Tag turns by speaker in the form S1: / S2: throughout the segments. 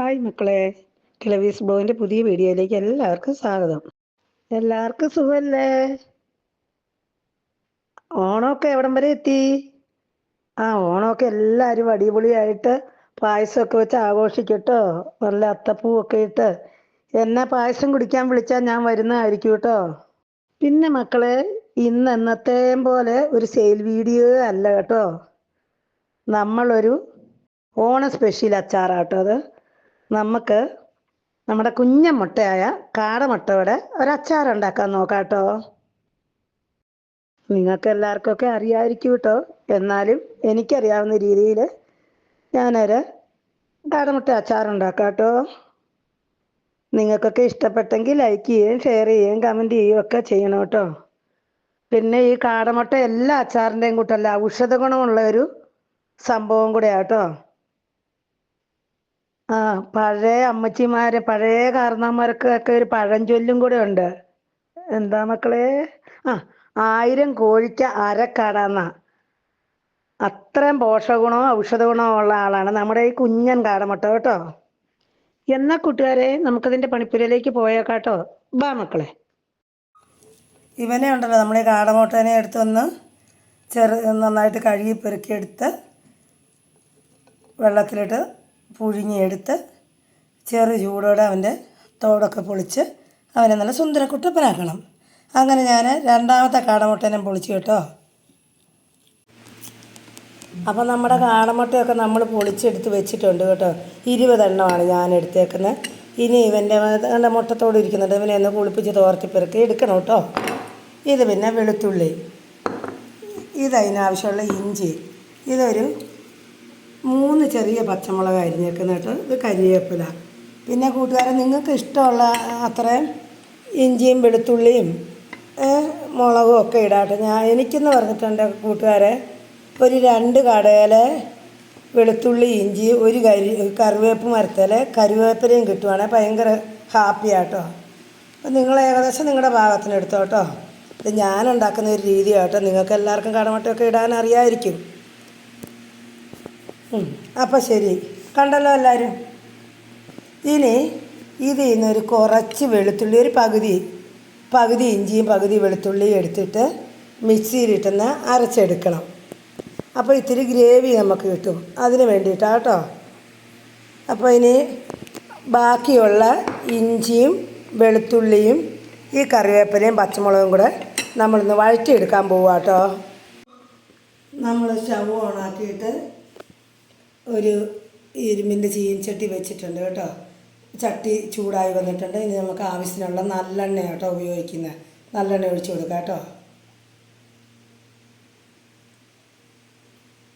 S1: Hi മക്കളെ. കിളവീസ് ബ്ലോഗിന്റെ പുതിയ വീഡിയോയിലേക്ക് എല്ലാവർക്കും സ്വാഗതം. എല്ലാവർക്കും സുഖല്ലേ? ഓണമൊക്കെ എവിടം വരെ എത്തി? ആ ഓണമൊക്കെ എല്ലാവരും അടിപൊളിയായിട്ട് പായസമൊക്കെ വെച്ച് ആഘോഷിക്കട്ടോ. നല്ല അത്തപ്പൂവൊക്കെ ഇട്ട്. എന്നെ പായസം കുടിക്കാൻ വിളിച്ചാൽ ഞാൻ വരുന്നതായിരിക്കും കേട്ടോ. പിന്നെ മക്കളെ ഇന്ന് എന്നത്തെയും പോലെ ഒരു സെയിൽ വീഡിയോ അല്ല കേട്ടോ. നമ്മളൊരു ഓണ സ്പെഷ്യൽ അച്ചാറാട്ടോ അത്. നമുക്ക് നമ്മുടെ കുഞ്ഞ മുട്ടയായ കാടമുട്ടയുടെ അച്ചാർ ഉണ്ടാക്കാൻ നോക്കാം കേട്ടോ നിങ്ങൾക്ക് എല്ലാവർക്കും ഒക്കെ അറിയാമായിരിക്കും കേട്ടോ എന്നാലും എനിക്കറിയാവുന്ന രീതിയിൽ ഞാനൊരു കാടമുട്ട അച്ചാർ ഉണ്ടാക്കാം കേട്ടോ നിങ്ങൾക്കൊക്കെ ഇഷ്ടപ്പെട്ടെങ്കിൽ ലൈക്ക് ചെയ്യുകയും ഷെയർ ചെയ്യുകയും കമന്റ് ചെയ്യുകയും ഒക്കെ ചെയ്യണം കേട്ടോ പിന്നെ ഈ കാടമുട്ട എല്ലാ അച്ചാറിന്റെയും കൂട്ടല്ല ഔഷധ ഗുണമുള്ള ഒരു സംഭവം കൂടെയാട്ടോ പഴയ അമ്മച്ചിമാരെ പഴയ കാരണന്മാർക്കൊക്കെ ഒരു പഴഞ്ചൊല്ലും കൂടെ ഉണ്ട്. എന്താ മക്കളെ? ആ ആയിരം കോഴിക്ക് അരക്കാടാന്ന. അത്രയും പോഷകഗുണവും ഔഷധ ഗുണവും ഉള്ള ആളാണ് നമ്മുടെ ഈ കുഞ്ഞൻ കാടമട്ടോ കേട്ടോ? എന്നാ കൂട്ടുകാരെ നമുക്കതിന്റെ പണിപ്പുരയിലേക്ക് പോയേക്കാട്ടോ ബാ മക്കളെ. ഇവനെ ഉണ്ടല്ലോ നമ്മുടെ എടുത്ത് എടുത്തൊന്ന് ചെറു നന്നായിട്ട് കഴുകി പെറുക്കിയെടുത്ത് വെള്ളത്തിലിട്ട് പുഴുങ്ങിയെടുത്ത് ചെറു ചൂടോടെ അവന്റെ തോടൊക്കെ പൊളിച്ച് അവനെ നല്ല സുന്ദരക്കുട്ടപ്പനാക്കണം. അങ്ങനെ ഞാൻ രണ്ടാമത്തെ കാടമുട്ടനെ പൊളിച്ചു കേട്ടോ. അപ്പോൾ നമ്മുടെ കാടമുട്ടയൊക്കെ നമ്മൾ പൊളിച്ചെടുത്ത് വെച്ചിട്ടുണ്ട് കേട്ടോ. ഇരുപതെണ്ണമാണ് ഞാൻ എടുത്തേക്കുന്നത്. ഇനി ഇവന്റെ എന്റെ മുട്ടത്തോട് ഇരിക്കുന്നുണ്ട്. ഇവനെ ഒന്ന് കുളിപ്പിച്ച് തോർത്തി പെറുക്കി എടുക്കണം കേട്ടോ. ഇത് പിന്നെ വെളുത്തുള്ളി. ഇതതിനാവശ്യമുള്ള ഇഞ്ചി. ഇതൊരു മൂന്ന് ചെറിയ പച്ചമുളക് അരിഞ്ഞേക്കുന്നിട്ട് ഇത് കരിവേപ്പില പിന്നെ കൂട്ടുകാരെ നിങ്ങൾക്ക് ഇഷ്ടമുള്ള അത്രയും ഇഞ്ചിയും വെളുത്തുള്ളിയും മുളകും ഒക്കെ ഇടാട്ടെ ഞാൻ എനിക്കെന്ന് പറഞ്ഞിട്ടുണ്ട് കൂട്ടുകാരെ ഒരു രണ്ട് കടയിൽ വെളുത്തുള്ളി ഇഞ്ചി ഒരു കരി കറിവേപ്പ് മരത്തൽ കറിവേപ്പിലയും കിട്ടുവാണെങ്കിൽ ഭയങ്കര ഹാപ്പിയാട്ടോ അപ്പം നിങ്ങൾ ഏകദേശം നിങ്ങളുടെ ഭാഗത്തിന് എടുത്തോട്ടോ ഇത് ഞാനുണ്ടാക്കുന്ന ഒരു രീതിയാട്ടോ നിങ്ങൾക്ക് എല്ലാവർക്കും കടമട്ടയൊക്കെ ഇടാൻ അറിയാമായിരിക്കും അപ്പം ശരി. കണ്ടല്ലോ എല്ലാവരും ഇനി ഇതിൽ നിന്നൊരു കുറച്ച് വെളുത്തുള്ളി ഒരു പകുതി പകുതി ഇഞ്ചിയും പകുതി വെളുത്തുള്ളിയും എടുത്തിട്ട് മിക്സിയിലിട്ടെന്ന് അരച്ചെടുക്കണം. അപ്പോൾ ഇത്തിരി ഗ്രേവി നമുക്ക് കിട്ടും. അതിന് വേണ്ടിയിട്ടാണ് കേട്ടോ അപ്പോൾ ഇനി ബാക്കിയുള്ള ഇഞ്ചിയും വെളുത്തുള്ളിയും ഈ കറിവേപ്പിലയും പച്ചമുളകും കൂടെ നമ്മളിന്ന് വഴറ്റിയെടുക്കാൻ പോവാട്ടോ. നമ്മൾ സ്റ്റവ് ഓണാക്കിയിട്ട് ഒരു ഇരുമ്പിന്റെ ചീൻചട്ടി വെച്ചിട്ടുണ്ട് കേട്ടോ. ചട്ടി ചൂടായി വന്നിട്ടുണ്ട്. ഇനി നമുക്ക് ആവശ്യത്തിനുള്ള നല്ലെണ്ണ കേട്ടോ ഉപയോഗിക്കുന്നത് നല്ലെണ്ണ ഒഴിച്ചു കൊടുക്കാം കേട്ടോ.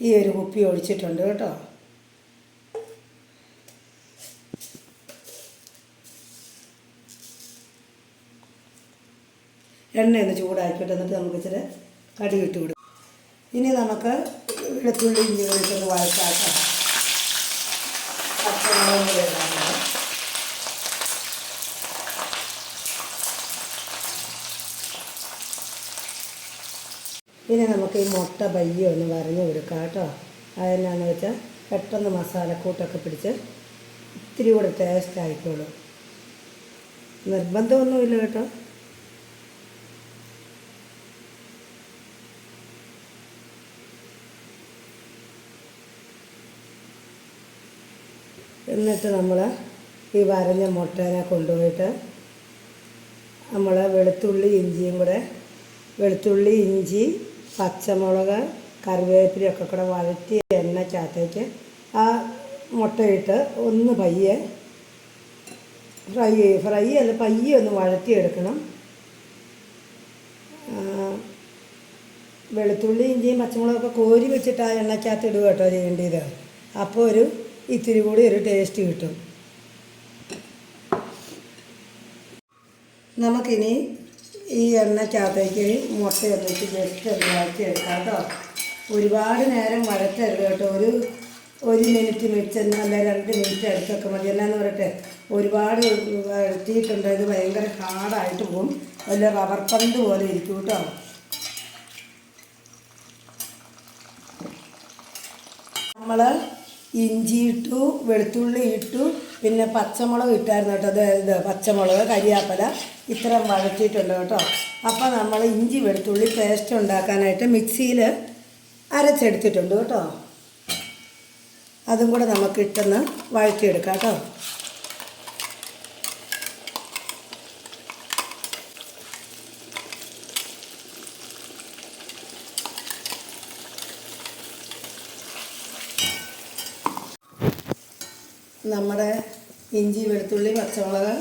S1: ഈ ഒരു കുപ്പി ഒഴിച്ചിട്ടുണ്ട് കേട്ടോ. എണ്ണയൊന്ന് ചൂടാക്കിയിട്ട് എന്നിട്ട് നമുക്ക് ഇച്ചിരി കടുക് ഇട്ട് കൊടുക്കും. ഇനി നമുക്ക് വെളുത്തുള്ളി ഇഞ്ചി വെളിച്ചൊന്ന് വഴറ്റാക്കാം ഇനി നമുക്ക് ഈ മുട്ട ബയ്യ ഒന്ന് വരഞ്ഞു കൊടുക്കാം കേട്ടോ. അതെന്നാന്ന് വെച്ചാൽ പെട്ടെന്ന് മസാലക്കൂട്ടൊക്കെ പിടിച്ച് ഇത്തിരി കൂടെ ടേസ്റ്റ് ആയിക്കോളും നിർബന്ധമൊന്നുമില്ല കേട്ടോ. എന്നിട്ട് നമ്മൾ ഈ വരഞ്ഞ മുട്ടേനെ കൊണ്ടുപോയിട്ട് നമ്മൾ വെളുത്തുള്ളി ഇഞ്ചിയും കൂടെ വെളുത്തുള്ളി ഇഞ്ചി പച്ചമുളക് കറിവേപ്പിലയൊക്കെ കൂടെ വഴറ്റി എണ്ണയ്ക്കകത്തേക്ക് ആ മുട്ടയിട്ട് ഒന്ന് പയ്യെ ഫ്രൈ ഫ്രൈ അല്ല പയ്യെ ഒന്ന് വഴറ്റിയെടുക്കണം. വെളുത്തുള്ളി ഇഞ്ചിയും പച്ചമുളകൊക്കെ കോരി വെച്ചിട്ട് ആ എണ്ണയ്ക്കകത്ത് ഇടുക കേട്ടോ ചെയ്യേണ്ടത്. അപ്പോൾ ഒരു ഇത്തിരി കൂടി ഒരു ടേസ്റ്റ് കിട്ടും. നമുക്കിനി ഈ എണ്ണയ്ക്കകത്തേക്ക് മുട്ട വെച്ച് ജസ്റ്റ് ഒന്ന് വഴറ്റിയെടുക്കാം കേട്ടോ. ഒരുപാട് നേരം വഴറ്റരുത് കേട്ടോ. ഒരു ഒരു മിനിറ്റ് മിച്ചം അല്ല രണ്ട് മിനിറ്റ് അടുത്തൊക്കെ മതി. എന്നാന്ന് പറയട്ടെ ഒരുപാട് വഴറ്റിയിട്ടുണ്ട്. ഇത് ഭയങ്കര ഹാർഡായിട്ട് പോകും വല്ല റബ്ബർ പന്ത് പോലെ ഇരിക്കും കേട്ടോ. നമ്മൾ ഇഞ്ചി ഇട്ടു വെളുത്തുള്ളി ഇട്ടു പിന്നെ പച്ചമുളക് ഇട്ടായിരുന്നു കേട്ടോ. അത് പച്ചമുളക് കരിയാപ്പല ഇത്രയും വഴറ്റിയിട്ടുണ്ട് കേട്ടോ. അപ്പോൾ നമ്മൾ ഇഞ്ചി വെളുത്തുള്ളി പേസ്റ്റ് ഉണ്ടാക്കാനായിട്ട് മിക്സിയിൽ അരച്ചെടുത്തിട്ടുണ്ട് കേട്ടോ. അതും കൂടെ നമുക്ക് ഇട്ടെന്ന് വഴറ്റിയെടുക്കാം കേട്ടോ. നമ്മുടെ ഇഞ്ചി വെളുത്തുള്ളി പച്ചമുളക്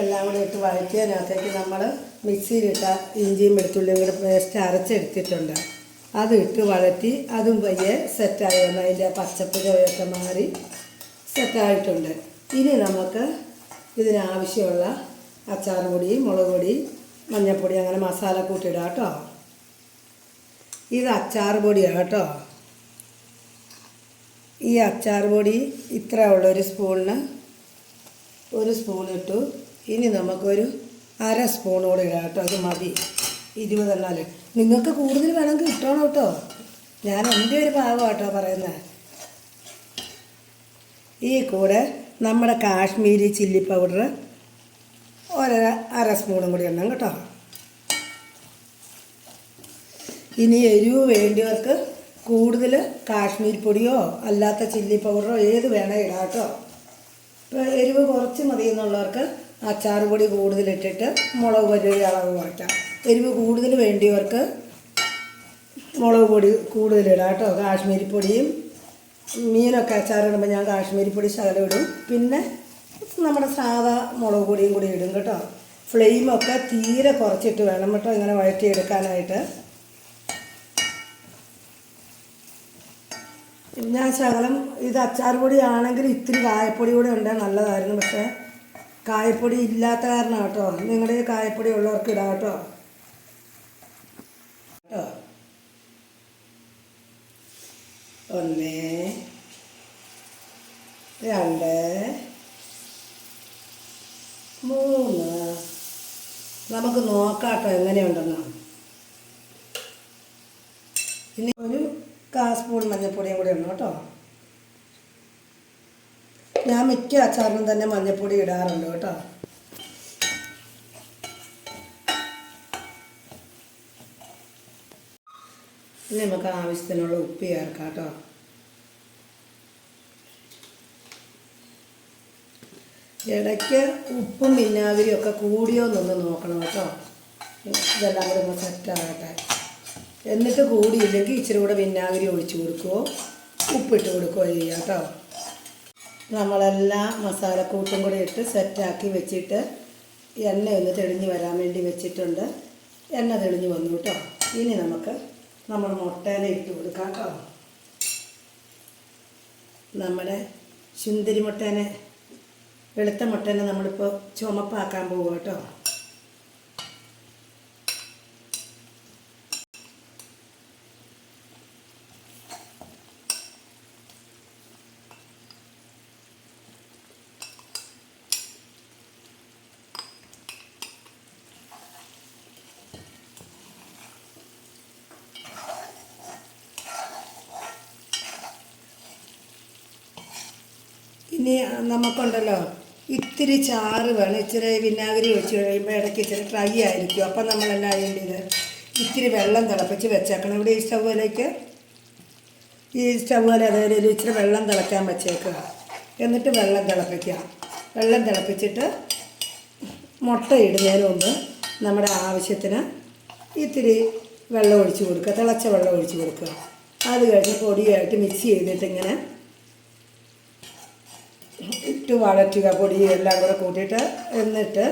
S1: എല്ലാം കൂടെ ഇട്ട് വഴറ്റിയതിനകത്തേക്ക് നമ്മൾ മിക്സിയിലിട്ട ഇഞ്ചിയും വെളുത്തുള്ളിയും കൂടെ പേസ്റ്റ് അരച്ചെടുത്തിട്ടുണ്ട്. അത് ഇട്ട് വഴറ്റി അതും പയ്യെ സെറ്റായി വന്നു അതിന്റെ പച്ചപ്പ് ചവയൊക്കെ മാറി സെറ്റായിട്ടുണ്ട് ഇനി നമുക്ക് ഇതിനാവശ്യമുള്ള അച്ചാർ പൊടി മുളക് പൊടി മഞ്ഞൾപ്പൊടി അങ്ങനെ മസാല കൂട്ടിയിടാം കേട്ടോ. ഇത് അച്ചാർ പൊടിയാണ് കേട്ടോ. ഈ അച്ചാർ പൊടി ഇത്ര ഉള്ള ഒരു സ്പൂണിന് ഒരു സ്പൂൺ ഇട്ടു ഇനി നമുക്കൊരു അര സ്പൂൺ കൂടെ ഇടാം കേട്ടോ. അത് മതി. ഇരുപതെണ്ണാൽ നിങ്ങൾക്ക് കൂടുതൽ വേണമെങ്കിൽ ഇട്ടോണം കേട്ടോ. ഞാൻ എന്റെ ഒരു ഭാഗം കേട്ടോ പറയുന്നത് ഈ കൂടെ നമ്മുടെ കാശ്മീരി ചില്ലി പൗഡർ ഒരര അര സ്പൂണും കൂടി ഇടണം കേട്ടോ. ഇനി എരിവ് വേണ്ടിയവർക്ക് കൂടുതൽ കാശ്മീർ പൊടിയോ അല്ലാത്ത ചില്ലി പൗഡറോ ഏത് വേണേൽ ഇടാട്ടോ ഇപ്പോൾ എരിവ് കുറച്ച് മതി എന്നുള്ളവർക്ക് അച്ചാർ പൊടി കൂടുതലിട്ടിട്ട് മുളക് പൊടിയുടെ അളവ് കുറയ്ക്കാം. എരിവ് കൂടുതൽ വേണ്ടിയവർക്ക് മുളക് പൊടി കൂടുതലിടാം കേട്ടോ. കാശ്മീരി പൊടിയും മീനൊക്കെ അച്ചാറിടുമ്പോൾ ഞാൻ കാശ്മീരി പൊടി ശകലം ഇടും. പിന്നെ നമ്മുടെ സാധാ മുളക് പൊടിയും കൂടി ഇടും കേട്ടോ. ഫ്ലെയിമൊക്കെ തീരെ കുറച്ചിട്ട് വേണം കേട്ടോ ഇങ്ങനെ വഴറ്റിയെടുക്കാനായിട്ട്. ഞാൻ ശകലം ഇത് അച്ചാർ പൊടിയാണെങ്കിൽ ഇത്തിരി കായപ്പൊടി കൂടെ ഉണ്ടേ നല്ലതായിരുന്നു. പക്ഷേ കായപ്പൊടി ഇല്ലാത്ത കാരണം കേട്ടോ. നിങ്ങളുടെ കായപ്പൊടി ഉള്ളവർക്ക് ഇടാം കേട്ടോ. കേട്ടോ? ഒന്ന് രണ്ട് മൂന്ന്. നമുക്ക് നോക്കാം കേട്ടോ എങ്ങനെയുണ്ടെന്ന് ഇനി ഒരു കാ സ്പൂൺ മഞ്ഞൾപ്പൊടിയും കൂടി ഇടണം കേട്ടോ. ഞാൻ മിക്ക അച്ചാറിനും തന്നെ മഞ്ഞൾപ്പൊടി ഇടാറുണ്ട് കേട്ടോ. ഇനി നമുക്ക് ആവശ്യത്തിനുള്ള ഉപ്പ് ചേർക്കാം കേട്ടോ. ഇടയ്ക്ക് ഉപ്പും വിനാഗിരിയും ഒക്കെ കൂടിയോ എന്നൊന്ന് നോക്കണം കേട്ടോ. ഇതെല്ലാം കൂടി ഒന്ന് സെറ്റാകട്ടെ എന്നിട്ട് കൂടിയില്ലെങ്കിൽ ഇച്ചിരി കൂടെ വിനാഗിരി ഒഴിച്ചു കൊടുക്കുകയോ ഉപ്പിട്ട് കൊടുക്കുകയോ ചെയ്യാം കേട്ടോ. നമ്മളെല്ലാം മസാലക്കൂട്ടും കൂടെ ഇട്ട് സെറ്റാക്കി വെച്ചിട്ട് എണ്ണ ഒന്ന് തെളിഞ്ഞ് വരാൻ വേണ്ടി വെച്ചിട്ടുണ്ട്. എണ്ണ തെളിഞ്ഞ് വന്നു കേട്ടോ. ഇനി നമുക്ക് നമ്മൾ മുട്ടേനെ ഇട്ട് കൊടുക്കാം കേട്ടോ. നമ്മുടെ ശുന്തിരി മുട്ടേനെ വെളുത്ത മുട്ടേനെ നമ്മളിപ്പോൾ ചുമപ്പാക്കാൻ പോകും കേട്ടോ. ഇനി നമുക്കുണ്ടല്ലോ ഇത്തിരി ചാറ് വേണം. ഇച്ചിരി വിനാഗിരി ഒഴിച്ച് കഴിയുമ്പോൾ ഇടയ്ക്ക് ഇച്ചിരി ഡ്രൈ ആയിരിക്കും. അപ്പം നമ്മളെല്ലാം ചെയ്യേണ്ടത് ഇത്തിരി വെള്ളം തിളപ്പിച്ച് വെച്ചേക്കണം. ഇവിടെ ഈ സ്റ്റൗവിലേക്ക് ഈ സ്റ്റൗവിൽ അതായത് ഒരു ഇച്ചിരി വെള്ളം തിളയ്ക്കാൻ വെച്ചേക്കുക. എന്നിട്ട് വെള്ളം തിളപ്പിക്കുക. വെള്ളം തിളപ്പിച്ചിട്ട് മുട്ട ഇടുന്നതിന് മുമ്പ് നമ്മുടെ ആവശ്യത്തിന് ഇത്തിരി വെള്ളം ഒഴിച്ച് കൊടുക്കുക. തിളച്ച വെള്ളം ഒഴിച്ച് കൊടുക്കുക. അത് കഴിഞ്ഞ് പൊടിയായിട്ട് മിക്സ് ചെയ്തിട്ട് ഇങ്ങനെ ഇട്ട് വഴറ്റുക പൊടി എല്ലാം കൂടെ കൂട്ടിയിട്ട് എന്നിട്ട്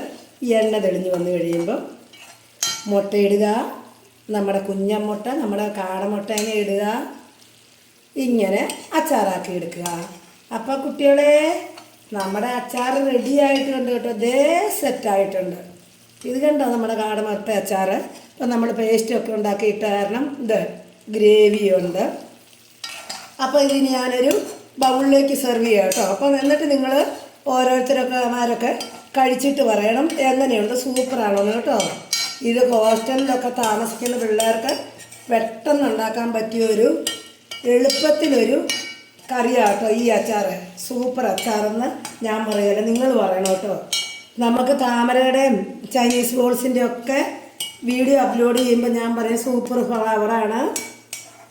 S1: എണ്ണ തെളിഞ്ഞ് വന്നു കഴിയുമ്പോൾ മുട്ടയിടുക. നമ്മുടെ കുഞ്ഞമുട്ട നമ്മുടെ കാടമുട്ടേനെ ഇടുക. ഇങ്ങനെ അച്ചാറാക്കി എടുക്കുക. അപ്പോൾ കുട്ടികളെ നമ്മുടെ അച്ചാർ റെഡി ആയിട്ടുണ്ട് കേട്ടോ. ദേ സെറ്റായിട്ടുണ്ട് ഇത് കണ്ടോ നമ്മുടെ കാടമുട്ട അച്ചാർ ഇപ്പം നമ്മൾ പേസ്റ്റൊക്കെ ഉണ്ടാക്കിയിട്ട് കാരണം ഇത് ഗ്രേവിയുണ്ട് അപ്പോൾ ഇതിന് ഞാനൊരു ബൗളിലേക്ക് സെർവ് ചെയ്യാം കേട്ടോ. അപ്പം എന്നിട്ട് നിങ്ങൾ ഓരോരുത്തരൊക്കെമാരൊക്കെ കഴിച്ചിട്ട് പറയണം. എങ്ങനെയുണ്ട്? സൂപ്പറാണോ കേട്ടോ. ഇത് ഹോസ്റ്റലിലൊക്കെ താമസിക്കുന്ന പിള്ളേർക്ക് പെട്ടെന്ന് ഉണ്ടാക്കാൻ പറ്റിയ ഒരു എളുപ്പത്തിലൊരു കറിയാട്ടോ ഈ അച്ചാർ സൂപ്പർ അച്ചാറെന്ന് ഞാൻ പറയല്ലേ നിങ്ങൾ പറയണം കേട്ടോ. നമുക്ക് താമരയുടെയും ചൈനീസ് ബോൾസിന്റെ ഒക്കെ വീഡിയോ അപ്ലോഡ് ചെയ്യുമ്പോൾ ഞാൻ പറയും സൂപ്പർ ഫ്ലവറാണ്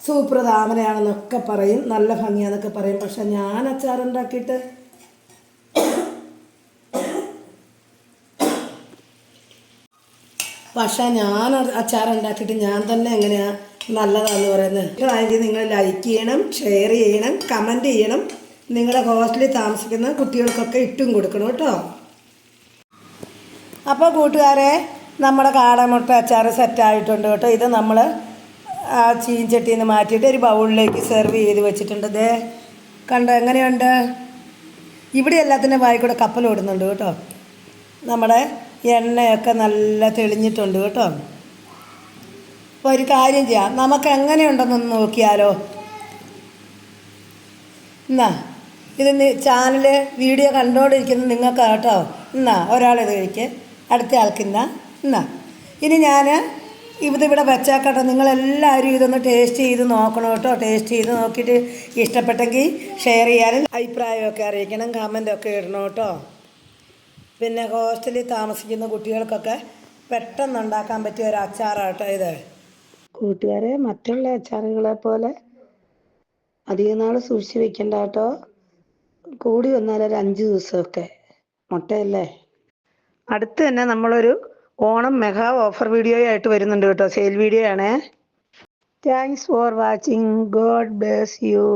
S1: സൂപ്പർ താമരയാണെന്നൊക്കെ പറയും. നല്ല ഭംഗിയാന്നൊക്കെ പറയും. പക്ഷെ ഞാൻ അച്ചാറുണ്ടാക്കിയിട്ട് പക്ഷെ ഞാൻ അച്ചാറുണ്ടാക്കിയിട്ട് ഞാൻ തന്നെ എങ്ങനെയാ നല്ലതാന്ന് പറയുന്നത്? ഇഷ്ടമായെങ്കിൽ നിങ്ങൾ ലൈക്ക് ചെയ്യണം ഷെയർ ചെയ്യണം കമന്റ് ചെയ്യണം. നിങ്ങളുടെ ഹോസ്റ്റലിൽ താമസിക്കുന്ന കുട്ടികൾക്കൊക്കെ ഇട്ടും കൊടുക്കണം കേട്ടോ. അപ്പോൾ കൂട്ടുകാരെ നമ്മുടെ കാടമുട്ട അച്ചാർ സെറ്റായിട്ടുണ്ട് കേട്ടോ. ഇത് നമ്മൾ ആ ചീൻചട്ടിയിൽ നിന്ന് മാറ്റിയിട്ട് ഒരു ബൗളിലേക്ക് സെർവ് ചെയ്ത് വെച്ചിട്ടുണ്ട്. ദേ കണ്ടോ എങ്ങനെയുണ്ട്? ഇവിടെ എല്ലാത്തിന്റെ വായി കൂടെ കപ്പൽ ഓടുന്നുണ്ട് കേട്ടോ. നമ്മുടെ എണ്ണയൊക്കെ നല്ല തെളിഞ്ഞിട്ടുണ്ട് കേട്ടോ. അപ്പോൾ ഒരു കാര്യം ചെയ്യാം. നമുക്ക് എങ്ങനെയുണ്ടെന്നൊന്ന് നോക്കിയാലോ. എന്നാ ഇത് ചാനൽ വീഡിയോ കണ്ടുകൊണ്ടിരിക്കുന്ന നിങ്ങൾക്ക് കേട്ടോ എന്നാ ഒരാളിത് കഴിക്കുക അടുത്ത ആൾക്കിന്നാ എന്നാ ഇനി ഞാൻ ഇതിവിടെ വെച്ചേക്കട്ടെ നിങ്ങളെല്ലാവരും ഇതൊന്ന് ടേസ്റ്റ് ചെയ്ത് നോക്കണം കേട്ടോ ടേസ്റ്റ് ചെയ്ത് നോക്കിയിട്ട് ഇഷ്ടപ്പെട്ടെങ്കിൽ ഷെയർ ചെയ്യാനും അഭിപ്രായമൊക്കെ അറിയിക്കണം കമന്റൊക്കെ ഇടണം കേട്ടോ. പിന്നെ ഹോസ്റ്റലിൽ താമസിക്കുന്ന കുട്ടികൾക്കൊക്കെ പെട്ടെന്ന് ഉണ്ടാക്കാൻ പറ്റിയ ഒരു അച്ചാറാട്ടോ ഇത്. കൂട്ടുകാരെ മറ്റുള്ള അച്ചാറുകളെ പോലെ അധികം നാൾ സൂക്ഷിച്ച് വെക്കണ്ട കേട്ടോ. കൂടി വന്നാൽ ഒരു അഞ്ച് ദിവസമൊക്കെ. മുട്ടയല്ലേ? അടുത്ത് തന്നെ നമ്മളൊരു ഓണം മെഗാ ഓഫർ വീഡിയോ ആയിട്ട് വരുന്നുണ്ട് കേട്ടോ. സെയിൽ വീഡിയോ ആണേ. Thanks for watching God bless you